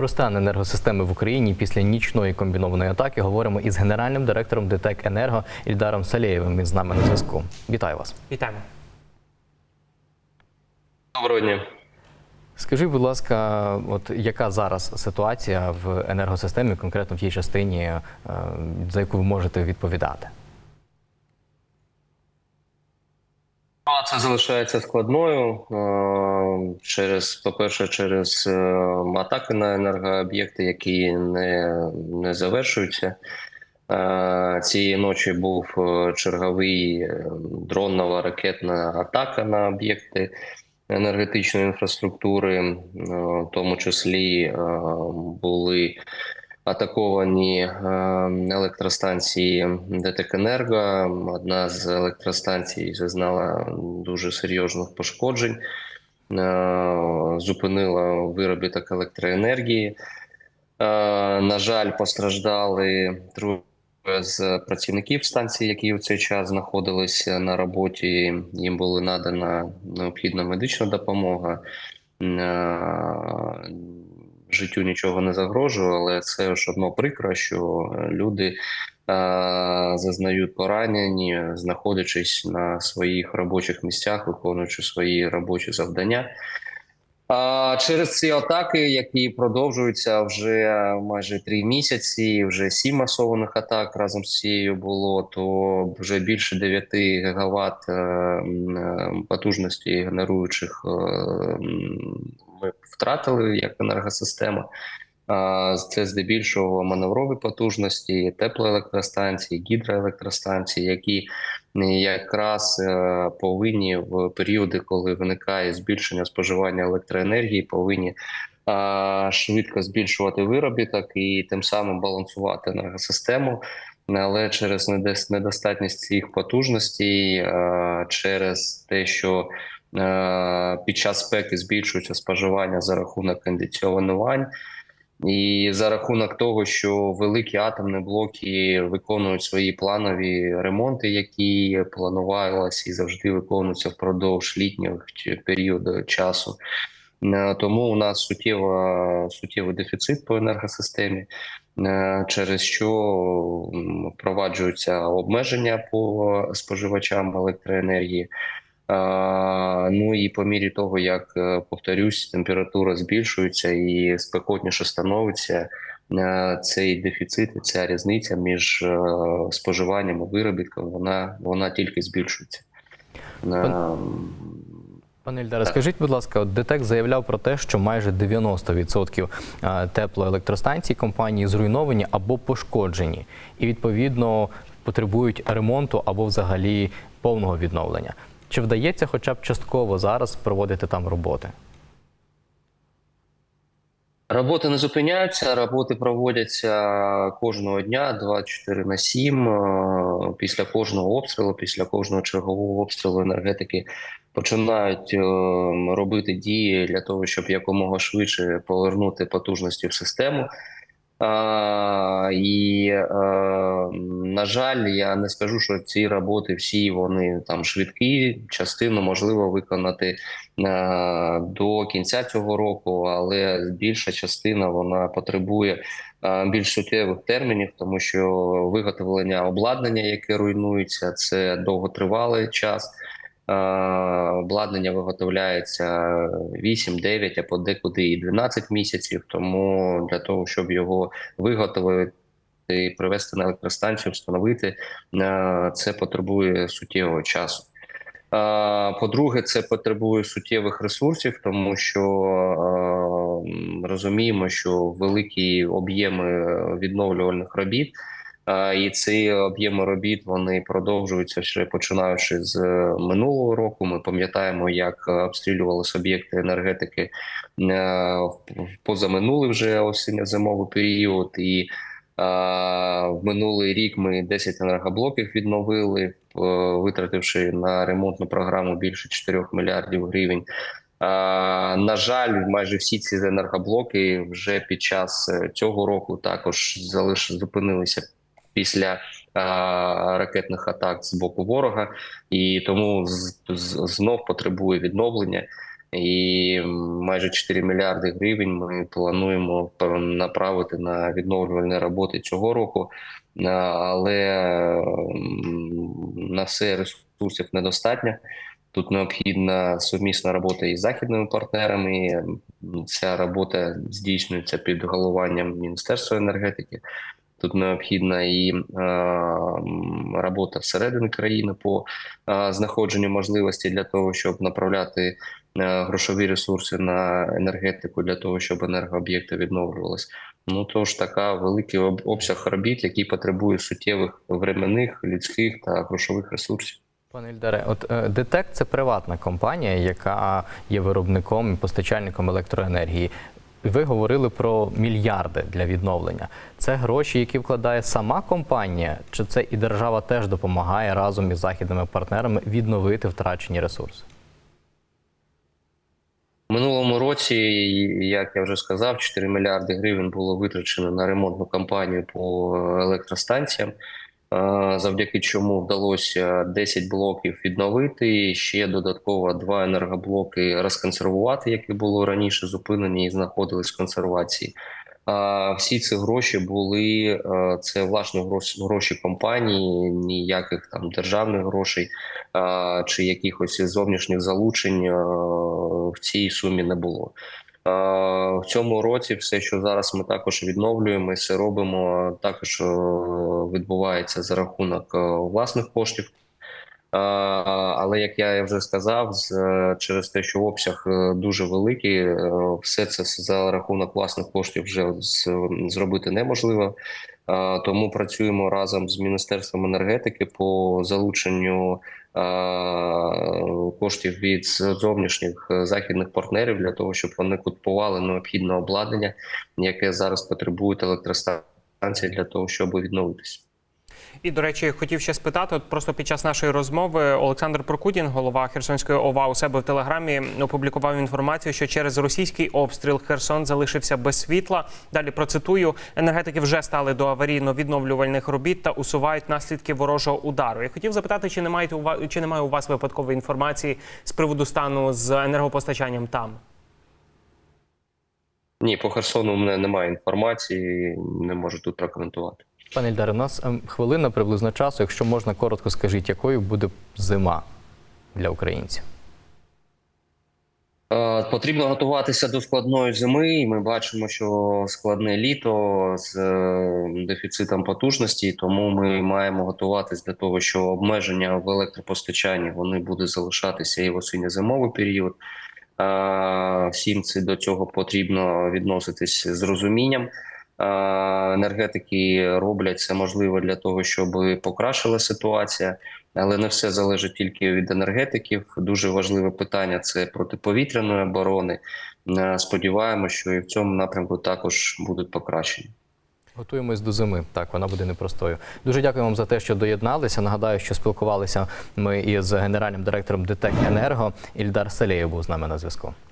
Про стан енергосистеми в Україні після нічної комбінованої атаки говоримо із генеральним директором ДТЕК Енерго Ільдаром Салєєвим. Він з нами на зв'язку. Вітаю вас. Вітаємо. Доброго дня. Скажіть, будь ласка, от яка зараз ситуація в енергосистемі, конкретно в тій частині, е, за яку ви можете відповідати? Ситуація залишається складною е, через, по-перше, через е, атаки на енергооб'єкти, які не, не завершуються. Е, Цієї ночі був черговий дронова ракетна атака на об'єкти енергетичної інфраструктури, в тому числі були атаковані е, електростанції ДТЕК Енерго. Одна з електростанцій зазнала дуже серйозних пошкоджень, е, зупинила виробіток електроенергії. Е, На жаль, постраждали троє з працівників станції, які у цей час знаходилися на роботі. Їм була надана необхідна медична допомога. Е, Життю нічого не загрожує, але це ж одно прикро, що люди е, зазнають поранені, знаходячись на своїх робочих місцях, виконуючи свої робочі завдання. Через ці атаки, які продовжуються вже майже три місяці, вже сім масованих атак разом з цією було, то вже більше 9 гігават е, е, потужності генеруючих е, ми втратили як енергосистема. Це здебільшого маневрові потужності, теплоелектростанції, гідроелектростанції, які якраз е, повинні в періоди, коли виникає збільшення споживання електроенергії, повинні швидко збільшувати виробіток і тим самим балансувати енергосистему. Але через недос- недостатність цих потужностей, е, через те, що е, під час спеки збільшується споживання за рахунок кондиціонувань, і за рахунок того, що великі атомні блоки виконують свої планові ремонти, які планувалися і завжди виконуються впродовж літнього періоду часу. Е, Тому у нас суттєва, суттєвий дефіцит по енергосистемі, е, через що впроваджуються обмеження по споживачам електроенергії. Ну і по мірі того, як е, повторюсь, температура збільшується і спекотніше становиться. е, Цей дефіцит, ця різниця між е, споживанням і виробітком, вона вона тільки збільшується. Е, Пане Ільдаре, скажіть, будь ласка, ДТЕК заявляв про те, що майже 90% е, теплоелектростанцій компанії зруйновані або пошкоджені, і відповідно потребують ремонту або взагалі повного відновлення. Чи вдається хоча б частково зараз проводити там роботи? Роботи не зупиняються, роботи проводяться кожного дня 24 на 7. Е, Після кожного обстрілу, після кожного чергового обстрілу енергетики починають е, робити дії для того, щоб якомога швидше повернути потужності в систему. І, е, на жаль, я не скажу, що ці роботи всі вони там швидкі. Частину можливо виконати до кінця цього року, але більша частина вона потребує більш суттєвих термінів, тому що виготовлення обладнання, яке руйнується, це довготривалий час. Е, Обладнання виготовляється 8, 9, а подекуди і 12 місяців. Тому для того, щоб його виготовити, привести на електростанцію, встановити, е, це потребує суттєвого часу. Е, По-друге, це потребує суттєвих ресурсів, тому що розуміємо, що великі об'єми відновлювальних робіт. Е, І ці об'єми робіт вони продовжуються ще починаючи з е, минулого року. Ми пам'ятаємо, як е, обстрілювалися об'єкти енергетики в позаминулий вже осінньо-зимовий період. І в минулий рік ми 10 енергоблоків відновили, витративши на ремонтну програму більше 4 мільярдів гривень. На жаль, майже всі ці енергоблоки вже під час цього року також залиш зупинилися після а, ракетних атак з боку ворога, і тому знов потребує відновлення. І майже 4 мільярди гривень ми плануємо направити на відновлювальні роботи цього року, але на все ресурсів недостатньо. Тут необхідна сумісна робота із західними партнерами. Ця робота здійснюється під головуванням Міністерства енергетики. Тут необхідна і е, робота всередині країни по е, знаходженню можливості для того, щоб направляти е, грошові ресурси на енергетику для того, щоб енергооб'єкти відновлювалися. Ну тож така великий обсяг робіт, який потребує суттєвих временних, людських та грошових ресурсів. Пане Ільдаре, от е, ДТЕК це приватна компанія, яка є виробником і постачальником електроенергії. Ви говорили про мільярди для відновлення. Це гроші, які вкладає сама компанія, чи це і держава теж допомагає разом із західними партнерами відновити втрачені ресурси? Минулому році, як я вже сказав, 4 мільярди гривень було витрачено на ремонтну кампанію по електростанціям, завдяки чому вдалося 10 блоків відновити, ще додатково два енергоблоки розконсервувати, які були раніше зупинені і знаходились в консервації. А всі ці гроші були е, це власне гроші, компанії, ніяких там державних грошей чи якихось зовнішніх залучень в цій сумі не було. В цьому році все, що зараз ми також відновлюємо, і все робимо, також е, відбувається за рахунок е, власних коштів. Але як я вже сказав, е, через те, що обсяг дуже великий, все це за рахунок власних коштів вже зробити неможливо. Тому працюємо разом з Міністерством енергетики по залученню коштів від зовнішніх е, західних партнерів для того, щоб вони купували необхідне обладнання, яке зараз потребують електростанції для того, щоб відновитися. І до речі, хотів ще спитати. От просто під час нашої розмови Олександр Прокудін, голова Херсонської ОВА, у себе в телеграмі опублікував інформацію, що через російський обстріл Херсон залишився без світла. Далі процитую: енергетики вже стали до аварійно-відновлювальних робіт та усувають наслідки ворожого удару. Я хотів запитати, чи не маєте у вас, чи немає у вас випадкової інформації з приводу стану з енергопостачанням там? Ні, по Херсону у мене немає інформації, не можу тут прокоментувати. Пане Ільдаре, у нас ем, хвилина приблизно часу. Якщо можна коротко скажіть, якою буде зима для українців? Е, Потрібно готуватися до складної зими, і ми бачимо, що складне літо з е, дефіцитом потужності, тому ми маємо готуватись для того, що обмеження в електропостачанні вони будуть залишатися і в осінньо-зимовий період. Е, Всім до цього потрібно відноситись з розумінням. Енергетики роблять все можливе для того, щоб покращила ситуація. Але не все залежить тільки від енергетиків. Дуже важливе питання це протиповітряної оборони. Е, Сподіваємося, що і в цьому напрямку також будуть покращення. Готуємось до зими. Так, вона буде непростою. Дуже дякую вам за те, що доєдналися. Нагадаю, що спілкувалися ми із генеральним директором ДТЕК Енерго. Ільдар Салєєв був з нами на зв'язку.